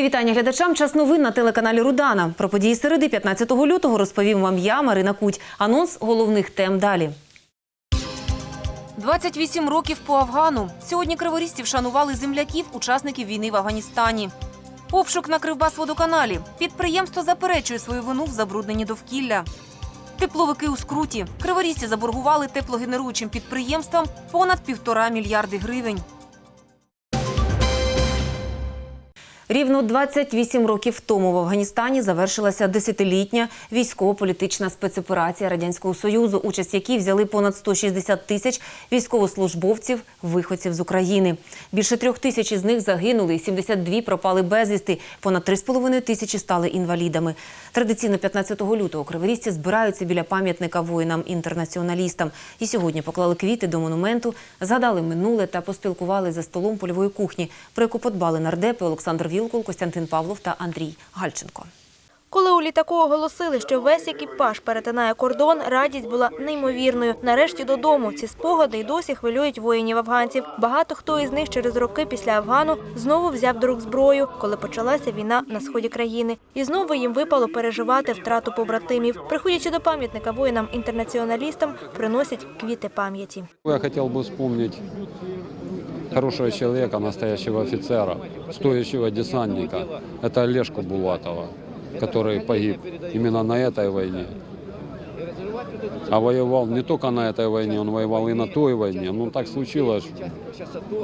Мої вітання глядачам. Час новин на телеканалі Рудана. Про події середи 15 лютого розповім вам я, Марина Куть. Анонс головних тем далі. 28 років по Афгану. Сьогодні криворізці вшанували земляків, учасників війни в Афганістані. Обшук на Кривбасводоканалі. Підприємство заперечує свою вину в забрудненні довкілля. Тепловики у скруті. Криворізці заборгували теплогенеруючим підприємствам понад півтора мільярди гривень. Рівно 28 років тому в Афганістані завершилася десятилітня військово-політична спецоперація радянського союзу, участь якій взяли понад 160 тисяч військовослужбовців, виходців з України. Більше трьох тисяч із них загинули, 72 пропали безвісти, понад 3,5 тисячі стали інвалідами. Традиційно 15 лютого криворізці збираються біля пам'ятника воїнам-інтернаціоналістам. І сьогодні поклали квіти до монументу, згадали минуле та поспілкували за столом польової кухні, про яку подбали нардепи Олександр Вілкул, Костянтин Павлов та Андрій Гальченко. Коли у літаку оголосили, що весь екіпаж перетинає кордон, радість була неймовірною. Нарешті додому ці спогади й досі хвилюють воїнів-афганців. Багато хто із них через роки після Афгану знову взяв до рук зброю, коли почалася війна на сході країни. І знову їм випало переживати втрату побратимів. Приходячи до пам'ятника воїнам-інтернаціоналістам, приносять квіти пам'яті. Я хотел бы вспомнить хорошего человека, настоящего офицера, стоящего десантника. Это Олежку Булатова, который погиб именно на этой войне. А воевал не только на этой войне, он воевал и на той войне. Ну так случилось,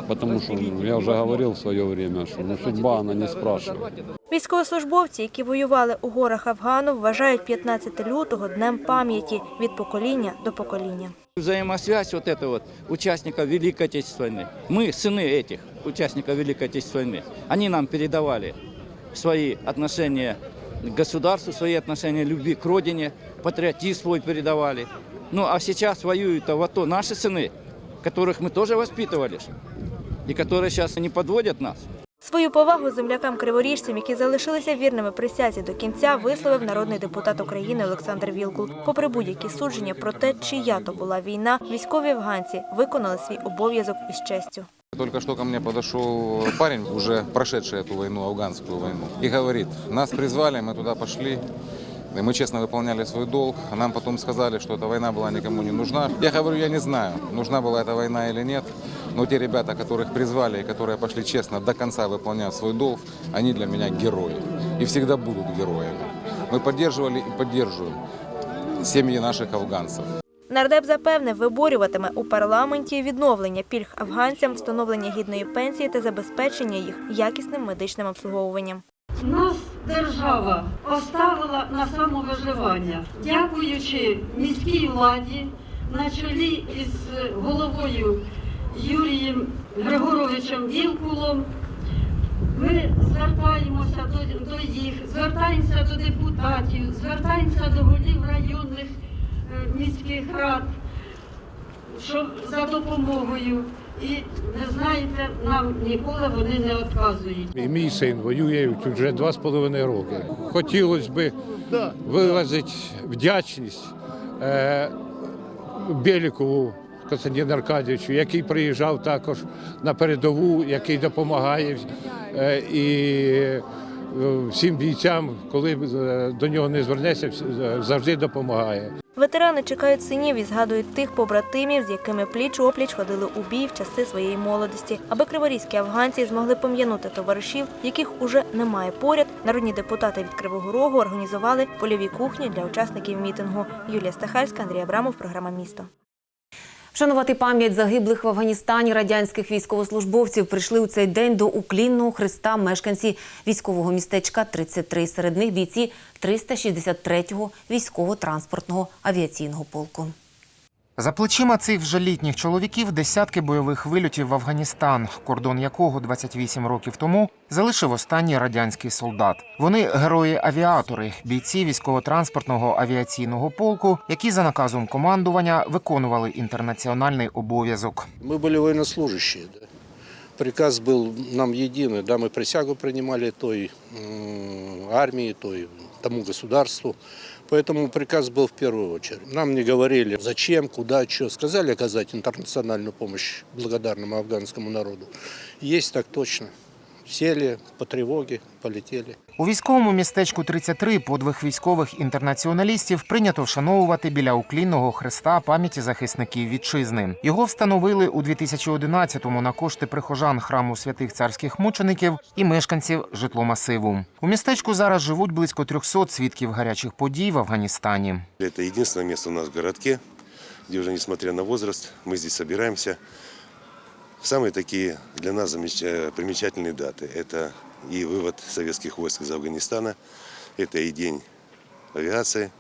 потому что я уже говорил в свое время, что ну, судьба она не спрашивает. Військовослужбовці, які воювали у горах Афгану, вважають 15 лютого днем пам'яті від покоління до покоління. Взаимосвязь вот это вот участников Великой Отечественной войны. Мы, сыны этих участников Великой Отечественной войны, они нам передавали свои отношения к государству, свои отношения любви к родине, патриотизм свой передавали. Ну а сейчас воюют в АТО наши сыны, которых мы тоже воспитывали, ж, и которые сейчас не подводят нас. Свою повагу землякам-криворіжцям, які залишилися вірними присязі до кінця, висловив народний депутат України Олександр Вілкул. Попри будь-які судження про те, чия то була війна, військові афганці виконали свій обов'язок із честю. Только что ко мне подошел парень, уже прошедший эту войну, афганскую войну, и говорит, нас призвали, мы туда пошли, и мы честно выполняли свой долг, а нам потом сказали, что эта война была никому не нужна. Я говорю, я не знаю, нужна была эта война или нет, но те ребята, которых призвали и которые пошли честно до конца выполнять свой долг, они для меня герои и всегда будут героями. Мы поддерживали и поддерживаем семьи наших афганцев. Нардеп запевнив, виборюватиме у парламенті відновлення пільг афганцям, встановлення гідної пенсії та забезпечення їх якісним медичним обслуговуванням. Держава поставила на самовиживання, дякуючи міській владі на чолі із головою Юрієм Григоровичем Вілкулом. Ми звертаємося до, до їх, звертаємося до депутатів, звертаємося до голів районних е, міських рад, щоб за допомогою. І ви знаєте, нам ніколи вони не відказують. І мій син воює вже два з половиною роки. Хотілося б виразити вдячність е, Білікову Константину Аркадійовичу, який приїжджав також на передову, який допомагає е, і е, всім бійцям, коли е, до нього не звернеться, завжди допомагає. Ветерани чекають синів і згадують тих побратимів, з якими пліч опліч ходили у бій в часи своєї молодості. Аби криворізькі афганці змогли пом'янути товаришів, яких уже немає поряд. Народні депутати від Кривого Рогу організували польові кухні для учасників мітингу. Юлія Стахальська, Андрій Абрамов, програма Місто. Вшанувати пам'ять загиблих в Афганістані радянських військовослужбовців прийшли у цей день до уклінного хреста мешканці військового містечка 33. Серед них бійці 363-го військово-транспортного авіаційного полку. За плечима цих вже літніх чоловіків десятки бойових вильотів в Афганістан, кордон якого 28 років тому залишив останній радянський солдат. Вони герої-авіатори, бійці військово-транспортного авіаційного полку, які за наказом командування виконували інтернаціональний обов'язок. Мы были военнослужащие. Да. Приказ был нам единый, да, мы присягу принимали той м, армии, той тому государству. Поэтому приказ был в первую очередь. Нам не говорили, зачем, куда, что. Сказали оказать интернациональную помощь благодарному афганскому народу. Есть так точно. Сели по тревоге, полетели. У військовому містечку 33 подвиг військових інтернаціоналістів прийнято вшановувати біля уклінного хреста пам'яті захисників вітчизни. Його встановили у 2011-му на кошти прихожан храму святих царських мучеників і мешканців житломасиву. У містечку зараз живуть близько 300 свідків гарячих подій в Афганістані. Это единственное место у нас в городке, где уже несмотря на возраст, мы здесь собираемся в самые такие для нас замеч- э, примечательные даты. Это и вывод советских войск из Афганистана, это и день авиации,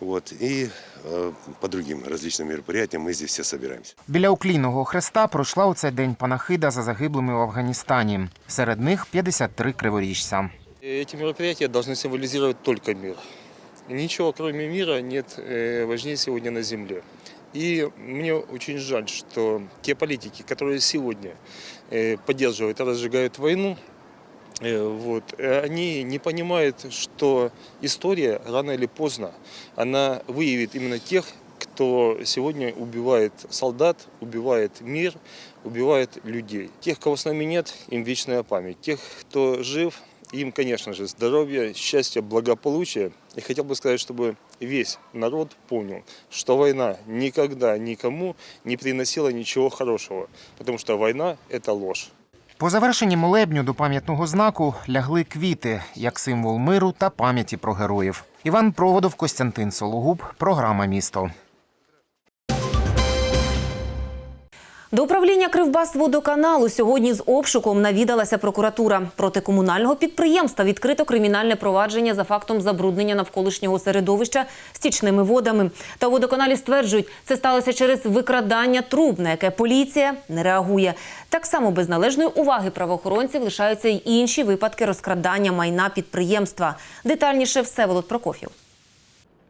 вот, и э, по другим различным мероприятиям мы здесь все собираемся. Біля уклінного хреста пройшла у цей день панахида за загиблими в Афганістані. Серед них 53 криворіжця. Эти мероприятия должны символизировать только мир. Ничего, кроме мира, нет э, важнее сегодня на Земле. И мне очень жаль, что те политики, которые сегодня э, поддерживают и разжигают войну, э, вот, они не понимают, что история рано или поздно, она выявит именно тех, кто сегодня убивает солдат, убивает мир, убивает людей. Тех, кого с нами нет, им вечная память. Тех, кто жив, им, конечно же, здоровья, счастья, благополучия. И хотел бы сказать, чтобы весь народ понял, что война никогда никому не приносила ничего хорошего, потому что война – это ложь. По завершенні молебню до пам'ятного знаку лягли квіти як символ миру та пам'яті про героїв. Іван Проводов, Костянтин Сологуб, програма Місто. До управління Кривбасводоканалу сьогодні з обшуком навідалася прокуратура. Проти комунального підприємства відкрито кримінальне провадження за фактом забруднення навколишнього середовища стічними водами. Та у водоканалі стверджують, це сталося через викрадання труб, на яке поліція не реагує. Так само без належної уваги правоохоронців лишаються й інші випадки розкрадання майна підприємства. Детальніше Всеволод Прокоф'єв.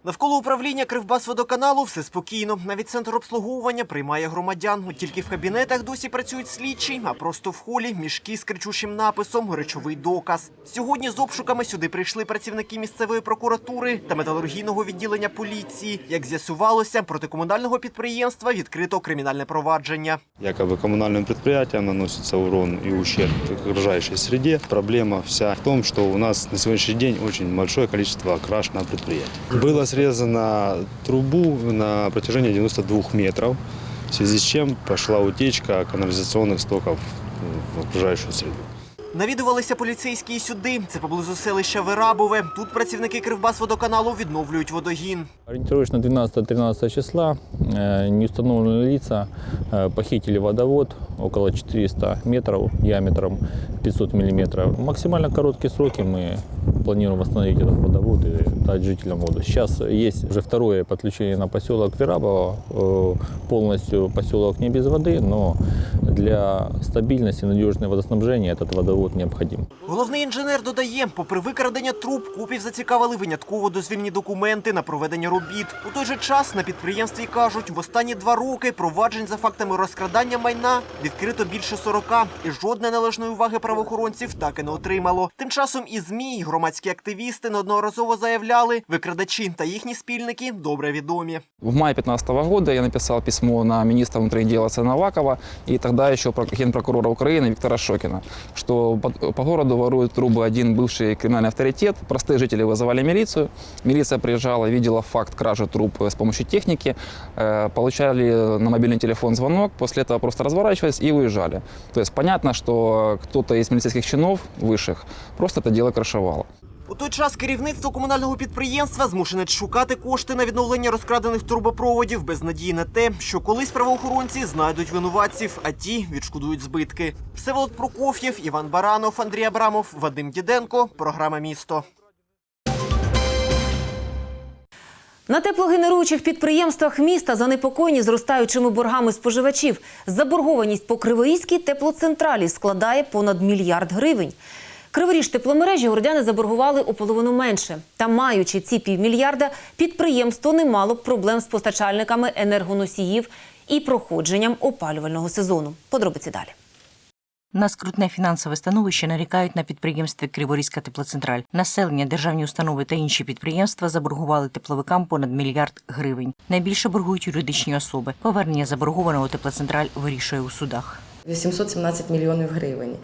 Навколо управління Кривбасводоканалу все спокійно. Навіть центр обслуговування приймає громадян. Тільки в кабінетах досі працюють слідчі, а просто в холі мішки з кричущим написом Речовий доказ. Сьогодні з обшуками сюди прийшли працівники місцевої прокуратури та металургійного відділення поліції. Як з'ясувалося, проти комунального підприємства відкрито кримінальне провадження. Якобы коммунальным предприятиям наносится урон и ущерб окружающей среде. Проблема вся в том, что у нас на сегодняшний день очень большое количество краж на предприятии Было срезано трубу на протяжении 92 метров, в связи с чем пошла утечка канализационных стоков в окружающую среду. Навідувалися поліцейські і сюди. Це поблизу селища Вирабове. Тут працівники Кривбасводоканалу відновлюють водогін. Ориентировочно 12-13 числа э, неустановленные лица э, похитили водовод около 400 метров диаметром 500 миллиметров. Максимально короткие сроки мы планируем восстановить этот водовод и дать жителям воду. Сейчас есть уже второе подключение на поселок Верабово. Э, Полностью поселок не без воды, но для стабильности и надежного водоснабжения этот водовод необходим. Головний інженер додає, попри викрадення труб, купів зацікавили винятково дозвільні документи на проведення робіт. У той же час на підприємстві кажуть, в останні два роки проваджень за фактами розкрадання майна відкрито більше 40, і жодної належної уваги правоохоронців так і не отримало. Тим часом і ЗМІ, і громадські активісти неодноразово заявляли, викрадачі та їхні спільники добре відомі. В мае 2015 года я написал письмо на министра внутренних дел Арсена Авакова и тогда еще про- генпрокурора Украины Виктора Шокина, что по, по городу ворует трубы один бывший криминальный авторитет. Простые жители вызывали милицию. Милиция приезжала, видела факт кражи труб с помощью техники, э, получали на мобильный телефон звонок, после этого просто разворачивались и уезжали. То есть понятно, что кто-то из милицейских чинов высших просто это дело крышевало. У той час керівництво комунального підприємства змушене шукати кошти на відновлення розкрадених трубопроводів без надії на те, що колись правоохоронці знайдуть винуватців, а ті відшкодують збитки. Всеволод Прокоф'єв, Іван Баранов, Андрій Абрамов, Вадим Діденко. Програма Місто. На теплогенеруючих підприємствах міста занепокоєні зростаючими боргами споживачів. Заборгованість по Криворізькій теплоцентралі складає понад мільярд гривень. Криворіж тепломережі городяни заборгували у половину менше. Та маючи ці півмільярда, підприємство не мало б проблем з постачальниками енергоносіїв і проходженням опалювального сезону. Подробиці далі. На скрутне фінансове становище нарікають на підприємстві Криворізька теплоцентраль. Населення, державні установи та інші підприємства заборгували тепловикам понад мільярд гривень. Найбільше боргують юридичні особи. Повернення заборгованого теплоцентраль вирішує у судах. 817 мільйонів гривень.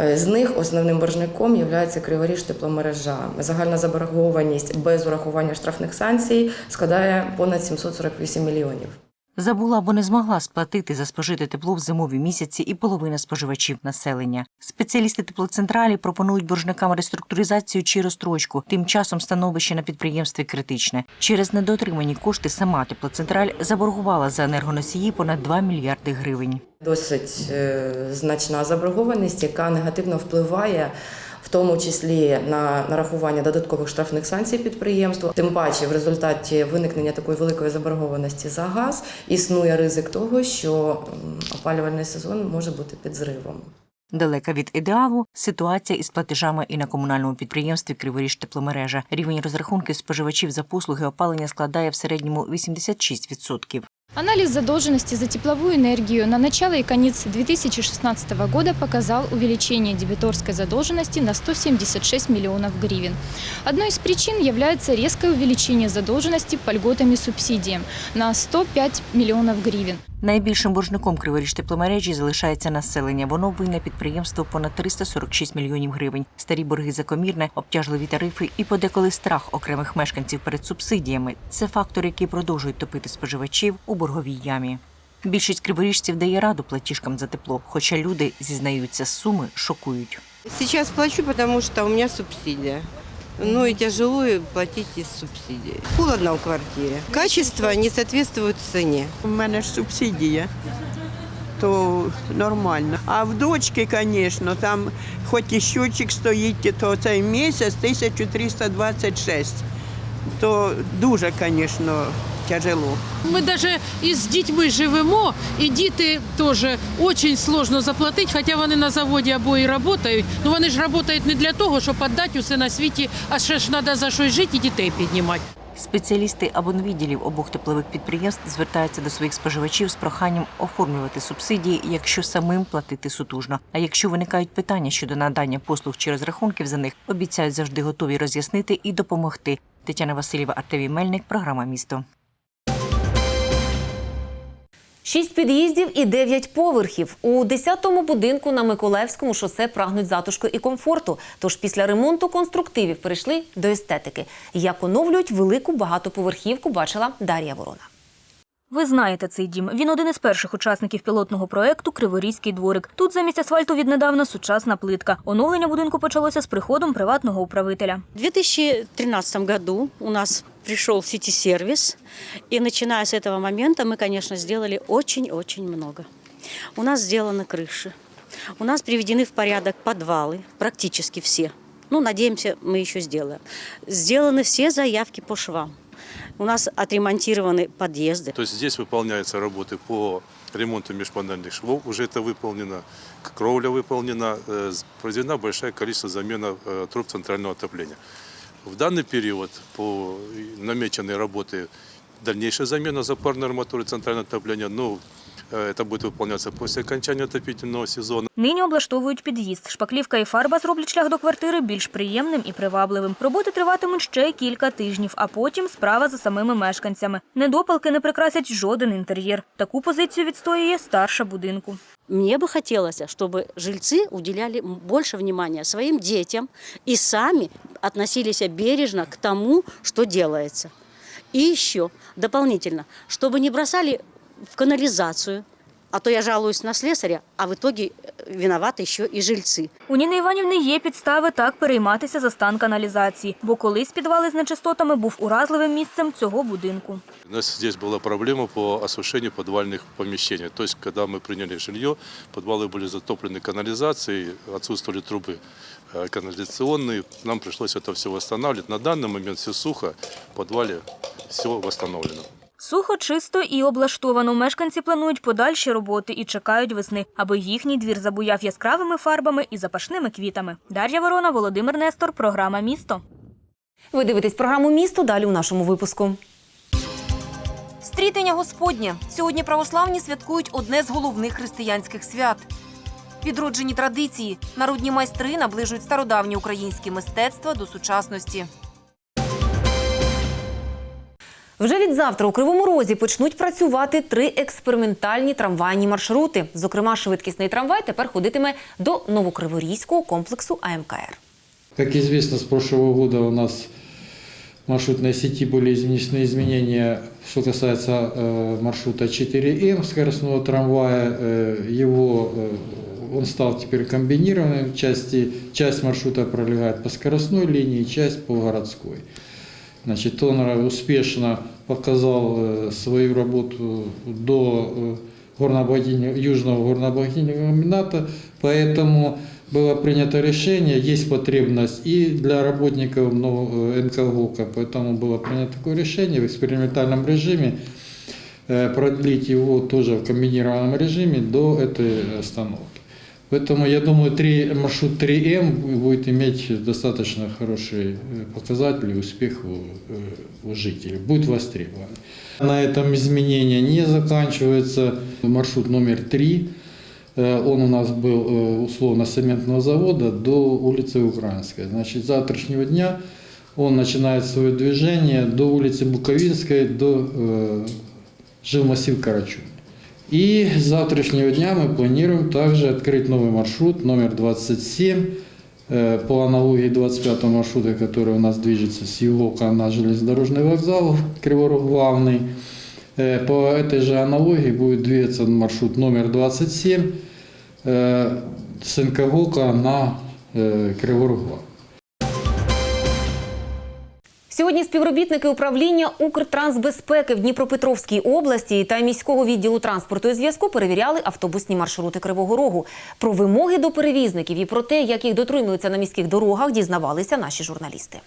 Е, З них основним боржником є Криворіж тепломережа. Загальна заборгованість без урахування штрафних санкцій складає понад 748 мільйонів. Забула або не змогла сплатити за спожите тепло в зимові місяці і половина споживачів населення. Спеціалісти теплоцентралі пропонують боржникам реструктуризацію чи розстрочку. Тим часом становище на підприємстві критичне. Через недоотримані кошти сама теплоцентраль заборгувала за енергоносії понад 2 мільярди гривень. Досить е, значна заборгованість, яка негативно впливає. Тому числі на нарахування додаткових штрафних санкцій підприємству, тим паче в результаті виникнення такої великої заборгованості за газ існує ризик того, що опалювальний сезон може бути під зривом. Далека від ідеалу ситуація із платежами і на комунальному підприємстві Криворіж тепломережа. Рівень розрахунків споживачів за послуги опалення складає в середньому 86%. Анализ задолженности за тепловую энергию на начало и конец 2016 года показал увеличение дебиторской задолженности на 176 миллионов гривен. Одной из причин является резкое увеличение задолженности по льготам и субсидиям на 105 миллионов гривен. Найбільшим боржником Криворіж тепломережі залишається населення. Воно винне підприємство понад 346 мільйонів гривень. Старі борги за комірне, обтяжливі тарифи і подеколи страх окремих мешканців перед субсидіями. Це фактори, які продовжують топити споживачів у борговій ямі. Більшість криворіжців дає раду платіжкам за тепло, хоча люди зізнаються, суми шокують. Сейчас плачу, потому что у меня субсидия. Ну и тяжело платить из субсидии. Холодно в квартире. Качество не соответствует цене. У мене ж субсидія, то нормально. А в дочки, звісно, там хоч і щочик стоїть, то цей місяць 1326. То дуже, звісно, тяжело. Ми навіть із дітьми живемо, і діти теж дуже складно заплатити, хоча вони на заводі або і працюють. Ну вони ж працюють не для того, щоб віддати усе на світі, а ще ж треба за щось жити і дітей піднімати. Спеціалісти абонвідділів обох теплових підприємств звертаються до своїх споживачів з проханням оформлювати субсидії, якщо самим платити сутужно. А якщо виникають питання щодо надання послуг чи розрахунків за них, обіцяють завжди готові роз'яснити і допомогти. Тетяна Васильєва, Артемій Мельник, програма Місто. Шість під'їздів і дев'ять поверхів. У 10-му будинку на Миколаївському шосе прагнуть затишку і комфорту. Тож після ремонту конструктивів перейшли до естетики. Як оновлюють велику багатоповерхівку, бачила Дар'я Ворона. Ви знаєте цей дім. Він один із перших учасників пілотного проекту Криворізький дворик. Тут замість асфальту віднедавна сучасна плитка. Оновлення будинку почалося з приходом приватного управителя. В 2013 году у нас пришел сити-сервис, и начиная с этого момента мы, конечно, сделали очень-очень много. У нас сделаны крыши, у нас приведены в порядок подвалы, практически все. Ну, надеемся, мы еще сделаем. Сделаны все заявки по швам. У нас отремонтированы подъезды. То есть здесь выполняются работы по ремонту межпанельных швов, уже это выполнено, кровля выполнена, э, с- произведена большое количество замена э, труб центрального отопления. В данный период по намеченной работы дальнейшая замена запарной арматуры центрального отопления, но э, это будет выполняться после окончания отопительного сезона. Нині облаштовують під'їзд. Шпаклівка і фарба зроблять шлях до квартири більш приємним і привабливим. Роботи триватимуть ще кілька тижнів, а потім справа за самими мешканцями. Недопалки не прикрасять жоден інтер'єр. Таку позицію відстоює старша будинку. Мне бы хотелось, чтобы жильцы уделяли м- больше внимания своим детям и сами относились бережно к тому, что делается. И еще дополнительно, чтобы не бросали в канализацию, а то я жалуюсь на слесаря, а в итоге э, виноваты еще и жильцы. У Ніни Іванівни є підстави так перейматися за стан каналізації, бо колись підвали з нечистотами був уразливим місцем цього будинку. У нас здесь была проблема по осушению подвальных помещений. То есть, когда мы приняли жилье, подвалы были затоплены канализацией, отсутствовали трубы э, канализационные. Нам пришлось это все восстанавливать. На данный момент все сухо, в подвале все восстановлено. Сухо, чисто і облаштовано. Мешканці планують подальші роботи і чекають весни, аби їхній двір забуяв яскравими фарбами і запашними квітами. Дар'я Ворона, Володимир Нестор, програма Місто. Ви дивитесь програму Місто далі у нашому випуску. Стрітення Господнє. Сьогодні православні святкують одне з головних християнських свят. Відроджені традиції. Народні майстри наближують стародавнє українське мистецтво до сучасності. Вже від завтра у Кривому Розі почнуть працювати три експериментальні трамвайні маршрути. Зокрема, швидкісний трамвай тепер ходитиме до новокриворізького комплексу АМКР. Как известно, с прошлого года у нас в маршрутной сети были внесены изменения, что касается э, маршрута 4М скоростного трамвая. Э, его, э, он стал теперь комбинированным. Части, часть маршрута пролегает по скоростной линии, часть по городской. Значит, он э, успешно показал э, свою работу до э, Южного горнообогатительного комбината, поэтому было принято решение, есть потребность и для работников нового, э, НКГУКа, поэтому было принято такое решение в экспериментальном режиме продлить его тоже в комбинированном режиме до этой остановки. Поэтому я думаю, 3, маршрут 3М будет иметь достаточно хорошие э, показатели, успех у, э, у жителей, будет востребован. На этом изменения не заканчивается. Маршрут номер 3, э, он у нас был э, условно с цементного завода до улицы Украинской. Значит, с завтрашнего дня он начинает свое движение до улицы Буковинской, до э, жилмассив Карачун. И с завтрашнего дня мы планируем также открыть новый маршрут номер 27 э, по аналогии 25 маршрута, который у нас движется с Елока на железнодорожный вокзал Криворог главный. Э, По этой же аналогии будет двигаться маршрут номер 27 э, с НКГОКа на э, Криворог главный. Сьогодні співробітники управління Укртрансбезпеки в Дніпропетровській області та міського відділу транспорту і зв'язку перевіряли автобусні маршрути Кривого Рогу. Про вимоги до перевізників і про те, як їх дотримуються на міських дорогах, дізнавалися наші журналісти.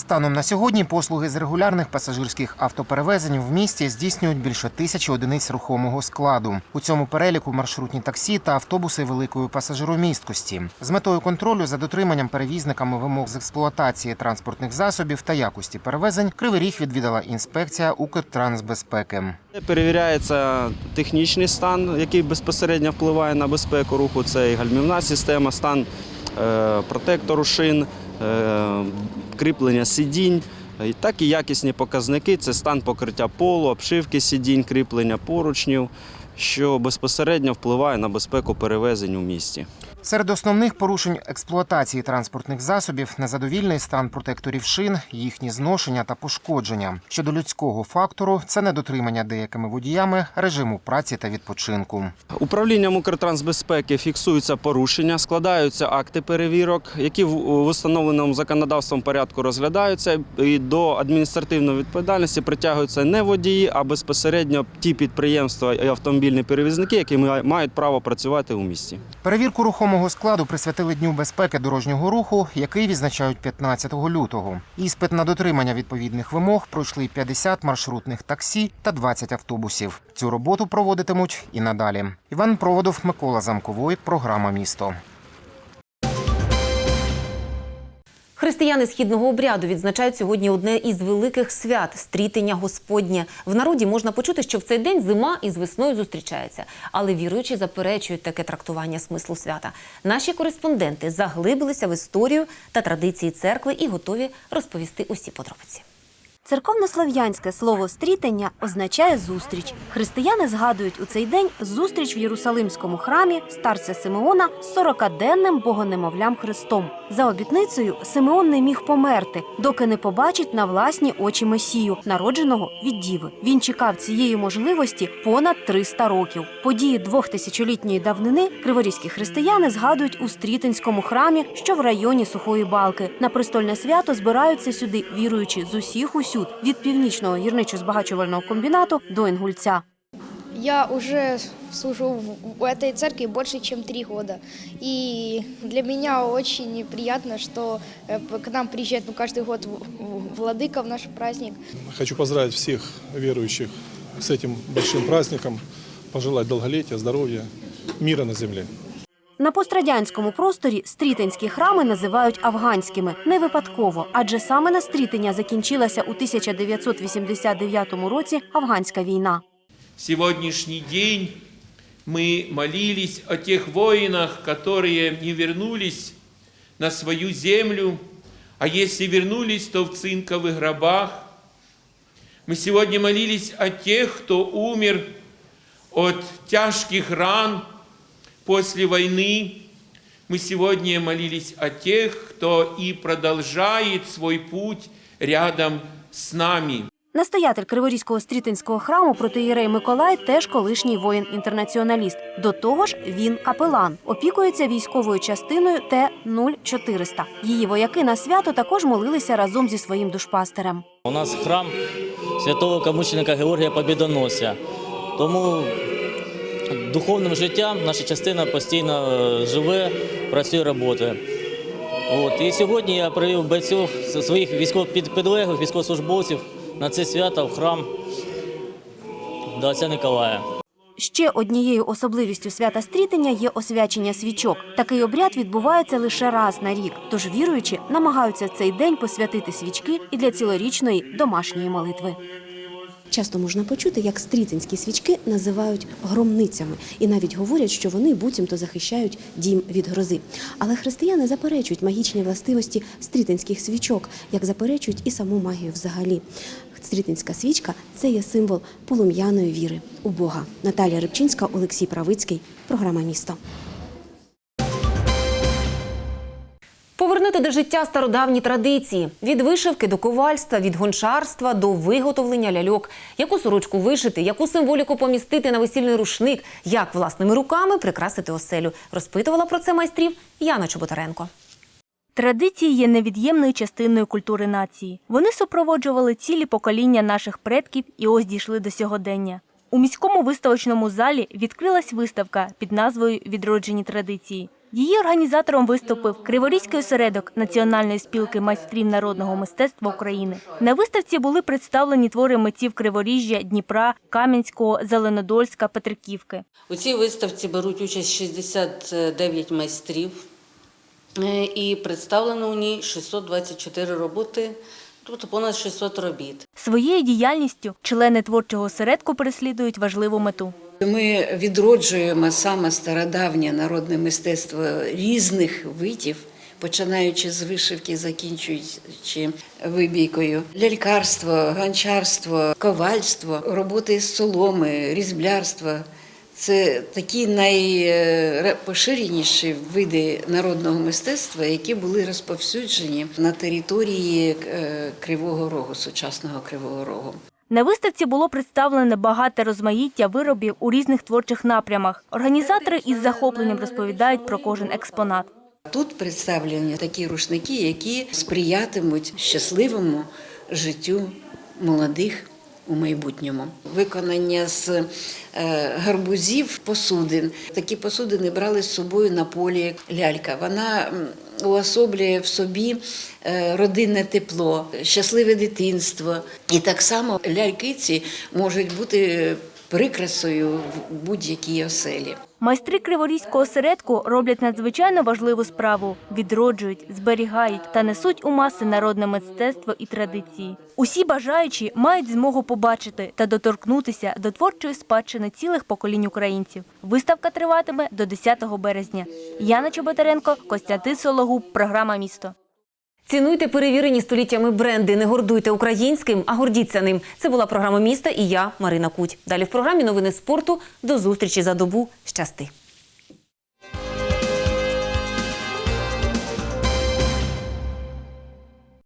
Станом на сьогодні послуги з регулярних пасажирських автоперевезень в місті здійснюють більше тисячі одиниць рухомого складу. У цьому переліку маршрутні таксі та автобуси великої пасажиромісткості. З метою контролю за дотриманням перевізниками вимог з експлуатації транспортних засобів та якості перевезень Кривий Ріг відвідала інспекція Укртрансбезпеки. Перевіряється технічний стан, який безпосередньо впливає на безпеку руху. Це і гальмівна система, стан е, протектору шин, кріплення сидінь, так і якісні показники це стан покриття полу, обшивки сидінь, кріплення поручнів, що безпосередньо впливає на безпеку перевезень у місті. Серед основних порушень експлуатації транспортних засобів незадовільний стан протекторів шин, їхні зношення та пошкодження. Щодо людського фактору, це недотримання деякими водіями режиму праці та відпочинку. Управлінням Укртрансбезпеки фіксуються порушення, складаються акти перевірок, які в установленому законодавством порядку розглядаються. І до адміністративної відповідальності притягуються не водії, а безпосередньо ті підприємства і автомобільні перевізники, які ма- мають право працювати у місті. Перевірку рухомого складу присвятили Дню безпеки дорожнього руху, який відзначають 15 лютого. Іспит на дотримання відповідних вимог пройшли 50 маршрутних таксі та 20 автобусів. Цю роботу проводитимуть і надалі. Іван Проводов, Микола Замкової, програма Місто. Християни східного обряду відзначають сьогодні одне із великих свят стрітення Господнє. В народі можна почути, що в цей день зима із весною зустрічаються, але віруючі заперечують таке трактування смислу свята. Наші кореспонденти заглибилися в історію та традиції церкви і готові розповісти усі подробиці. Церковнослов'янське слово стрітення означає зустріч. Християни згадують у цей день зустріч в Єрусалимському храмі старця Симеона з 40-денним богонемовлям Христом. За обітницею Симеон не міг померти, доки не побачить на власні очі Месію, народженого від діви. Він чекав цієї можливості понад 300 років. Події двохтисячолітньої давнини криворізькі християни згадують у Стрітинському храмі, що в районі Сухої Балки. На престольне свято збираються сюди віруючі з усіх усюд від північного гірничо-збагачувального комбінату до Інгульця. Я уже служу в- в этой церкви больше, чем три года. И для меня очень приятно, что э, п- к нам приезжает ну, каждый год в- в- владыка в наш праздник. Хочу поздравить всех верующих с этим большим праздником, пожелать долголетия, здоровья, мира на земле. На пострадянському просторі стрітинські храми називають афганськими не випадково, адже саме на стрітення закінчилася у 1989 році афганська війна. сегодняшний день мы молились о тех воинах, которые не вернулись на свою землю, а если вернулись, то в цинковых гробах. Мы сегодня молились о тех, кто умер от тяжких ран после войны. Мы сегодня молились о тех, кто и продолжает свой путь рядом с нами. Настоятель Криворізького стрітинського храму протиєрей Миколай теж колишній воїн-інтернаціоналіст. До того ж, він капелан, опікується військовою частиною Т-0400. Її вояки на свято також молилися разом зі своїм душпастерем. У нас храм святого камученика Георгія Побідоносця. Тому духовним життям наша частина постійно е, живе, працює, працює. От. І сьогодні я привів бойців своїх військових підлеглих, військовослужбовців на це свято в храм до отця Николая. Ще однією особливістю свята стрітення є освячення свічок. Такий обряд відбувається лише раз на рік, тож віруючі намагаються цей день посвятити свічки і для цілорічної домашньої молитви. Часто можна почути, як стрітинські свічки називають громницями, і навіть говорять, що вони буцімто захищають дім від грози. Але християни заперечують магічні властивості стрітинських свічок, як заперечують і саму магію взагалі. Стрітинська свічка це є символ полум'яної віри у Бога. Наталія Рибчинська, Олексій Правицький. Програма місто. Повернути до життя стародавні традиції від вишивки до ковальства, від гончарства до виготовлення ляльок, яку сорочку вишити, яку символіку помістити на весільний рушник, як власними руками прикрасити оселю. Розпитувала про це майстрів Яна Чоботаренко. Традиції є невід'ємною частиною культури нації. Вони супроводжували цілі покоління наших предків і ось дійшли до сьогодення. У міському виставочному залі відкрилась виставка під назвою Відроджені традиції. Її організатором виступив Криворізький осередок Національної спілки майстрів народного мистецтва України. На виставці були представлені твори митців Криворіжжя, Дніпра, Кам'янського, Зеленодольська, Петриківки. У цій виставці беруть участь 69 майстрів е, і представлено у ній 624 роботи, тобто понад 600 робіт. Своєю діяльністю члени творчого осередку переслідують важливу мету. Ми відроджуємо саме стародавнє народне мистецтво різних видів, починаючи з вишивки, закінчуючи вибійкою, лялькарство, гончарство, ковальство, роботи з соломи, різблярство. Це такі найпоширеніші види народного мистецтва, які були розповсюджені на території е, Кривого Рогу, сучасного Кривого Рогу. На виставці було представлене багате розмаїття виробів у різних творчих напрямах. Організатори із захопленням розповідають про кожен експонат. Тут представлені такі рушники, які сприятимуть щасливому життю молодих у майбутньому. Виконання з е, гарбузів посудин. Такі посудини брали з собою на полі лялька. Вона уособлює в собі е, родинне тепло, щасливе дитинство. І так само ляльки ці можуть бути прикрасою в будь-якій оселі. Майстри Криворізького осередку роблять надзвичайно важливу справу: відроджують, зберігають та несуть у маси народне мистецтво і традиції. Усі бажаючі мають змогу побачити та доторкнутися до творчої спадщини цілих поколінь українців. Виставка триватиме до 10 березня. Яна Чоботаренко, Костянтин Сологуб, програма Місто. Цінуйте перевірені століттями бренди, не гордуйте українським, а гордіться ним. Це була програма міста і я, Марина Куть. Далі в програмі новини спорту. До зустрічі за добу. Щасти.